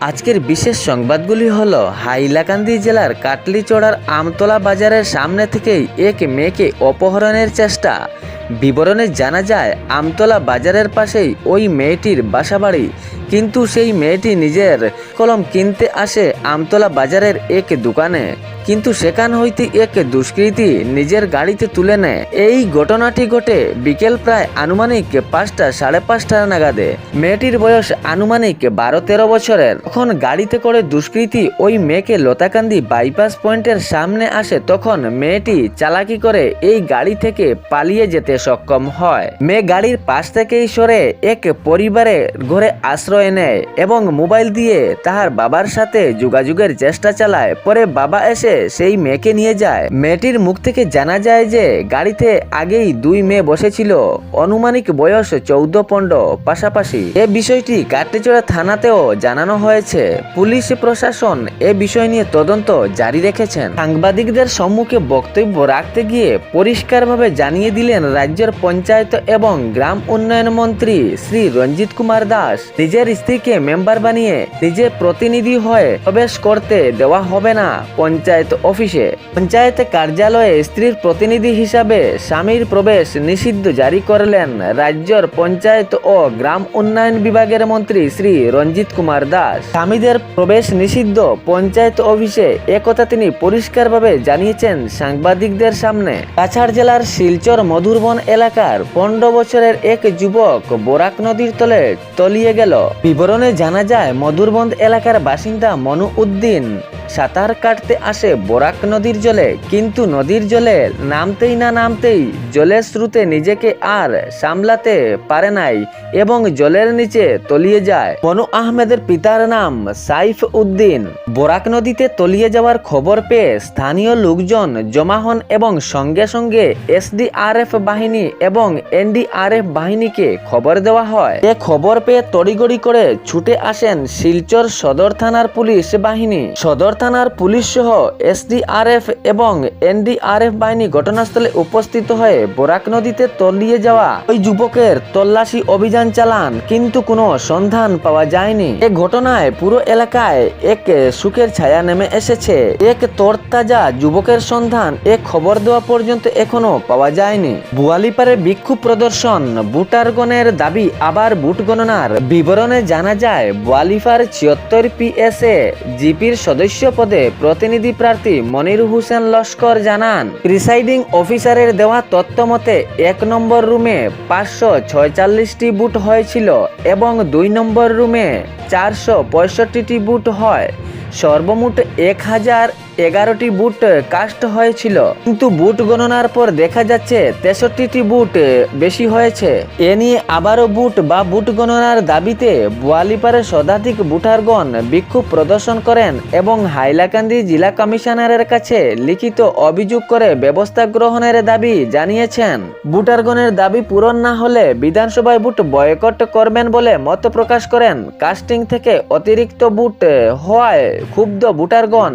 আজকের বিশেষ সংবাদগুলি হল, হাইলাকান্দি জেলার কাটলিচড়ার আমতলা বাজারের সামনে থেকেই এক মেয়েকে অপহরণের চেষ্টা। বিবরণে জানা যায়, আমতলা বাজারের পাশেই ওই মেয়েটির বাসাবাড়ি। কিন্তু সেই মেয়েটি নিজের কলম কিনতে আসে আমতলা বাজারের এক দোকানে। কিন্তু সেখান হইতে এক দুষ্কৃতী নিজের গাড়িতে তুলে নেয়। এই ঘটনাটি ঘটে বিকেল প্রায় আনুমানিক পাঁচটা, সাড়ে পাঁচটা নাগাদে। মেয়েটির বয়স আনুমানিক বারো, তেরো বছরের। তখন গাড়িতে করে দুষ্কৃতী ওই মেয়েকে লতাকান্দি বাইপাস পয়েন্টের সামনে আসে, তখন মেয়েটি চালাকি করে এই গাড়ি থেকে পালিয়ে যেতে সক্ষম হয়। মেয়ে গাড়ির পাশ থেকেই সরে এক পরিবারের ঘরে আশ্রয় নেয় এবং মোবাইল দিয়ে তাহার বাবার সাথে যোগাযোগের চেষ্টা চালায়। পরে বাবা এসে সেই মেয়েকে নিয়ে যায়। মেয়েটির মুখ থেকে জানা যায় যে গাড়িতে আগেই দুই মেয়ে বসেছিল। অনুমানিক বয়স চৌদ্দ পনেরো পাশাপাশি। এ বিষয়টি কাটলিচড়া থানাতেও জানানো হয়েছে। পুলিশ প্রশাসন এ বিষয় নিয়ে তদন্ত জারি রেখেছেন। সাংবাদিকদের সম্মুখে বক্তব্য রাখতে গিয়ে পরিষ্কারভাবে জানিয়ে দিলেন রাজ্যের পঞ্চায়েত এবং গ্রাম উন্নয়ন মন্ত্রী শ্রী রঞ্জিত কুমার দাস। নিজের স্ত্রীকে মেম্বার বানিয়ে নিজে প্রতিনিধি হয়ে প্রবেশ করতে দেওয়া হবে না পঞ্চায়েত অফিসে। পঞ্চায়েত কার্যালয়ে স্ত্রীর প্রতিনিধি হিসাবে স্বামীর প্রবেশ নিষিদ্ধ জারি করলেন রাজ্যের পঞ্চায়েত ও গ্রাম উন্নয়ন বিভাগের মন্ত্রী শ্রী রঞ্জিত কুমার দাস। স্বামীদের প্রবেশ নিষিদ্ধ পঞ্চায়েত অফিসে একথা তিনি পরিষ্কারভাবে জানিয়েছেন সাংবাদিকদের সামনে। কাছাড় জেলার শিলচর মধুরবন এলাকার পনেরো বছরের এক যুবক বোরাক নদীর তলে তলিয়ে গেল। বিবরণে জানা যায় মধুরবন্দ এলাকার বাসিন্দা মনু উদ্দিন। সাঁতার কাটতে আসে বরাক নদীর জলে, কিন্তু নদীর জলে নামতেই না নামতেই জলের স্রোতে নিজেকে আর সামলাতে পারে নাই এবং জলের নিচে তলিয়ে যায়। মনু আহমেদের পিতার নাম সাইফ উদ্দিন। বরাক নদীতে তলিয়ে যাওয়ার খবর পেয়ে স্থানীয় লোকজন জমা হন এবং সঙ্গে সঙ্গে এসডিআরএফ বাহিনী এবং এনডিআরএফ বাহিনীকে খবর দেওয়া হয়। এ খবর পেয়ে তড়িগড়ি করে ছুটে আসেন শিলচর সদর থানার পুলিশ বাহিনী। সদর থানার পুলিশ সহ এসডিআরএফ এবং এনডিআরএফ বাহিনী ঘটনাস্থলে উপস্থিত হয়ে বোরাক নদীতে তলিয়ে যাওয়া ওই যুবকের তল্লাশি অভিযান চালান, কিন্তু কোনো সন্ধান পাওয়া যায়নি। এ ঘটনায় পুরো এলাকায় এক সুখের ছায়া নেমে এসেছে। এক তরতাজা যুবকের সন্ধান এ খবর দেওয়া পর্যন্ত এখনও পাওয়া যায়নি। বুয়ালিপাড়ে বিক্ষোভ প্রদর্শন, ভোটারগণের দাবি আবার ভোট গণনার বিবরণে জানা যায়, বুয়ালিপাড় ছিয়ত্তর পিএসএ জিপির সদস্য পদে প্রতিনিধি প্রার্থী মনির হুসেন লস্কর জানান, প্রিসাইডিং অফিসারের দেওয়া তথ্য মতে এক নম্বর রুমে পাঁচশো ছয়চাল্লিশটি বুট হয়েছিল এবং দুই নম্বর রুমে চারশো পঁয়ষট্টিটি বুট হয়। সর্বমোট এক হাজার এগারোটি বুট কাস্ট হয়েছিল, কিন্তু বুট গণনার পর দেখা যাচ্ছে তেষট্টিটি বুট বেশি হয়েছে। এ নিয়ে আবারও বুট বা বুট গণনার দাবিতে বোয়ালিপাড়ের শতাধিক বুটারগণ বিক্ষোভ প্রদর্শন করেন এবং হাইলাকান্দি জেলা কমিশনারের কাছে লিখিত অভিযোগ করে ব্যবস্থা গ্রহণের দাবি জানিয়েছেন। বুটারগণের দাবি পূরণ না হলে বিধানসভায় বুট বয়কট করবেন বলে মত প্রকাশ করেন। কাস্টিং থেকে অতিরিক্ত বুট হওয়ায় ক্ষুব্ধ বুটারগণ।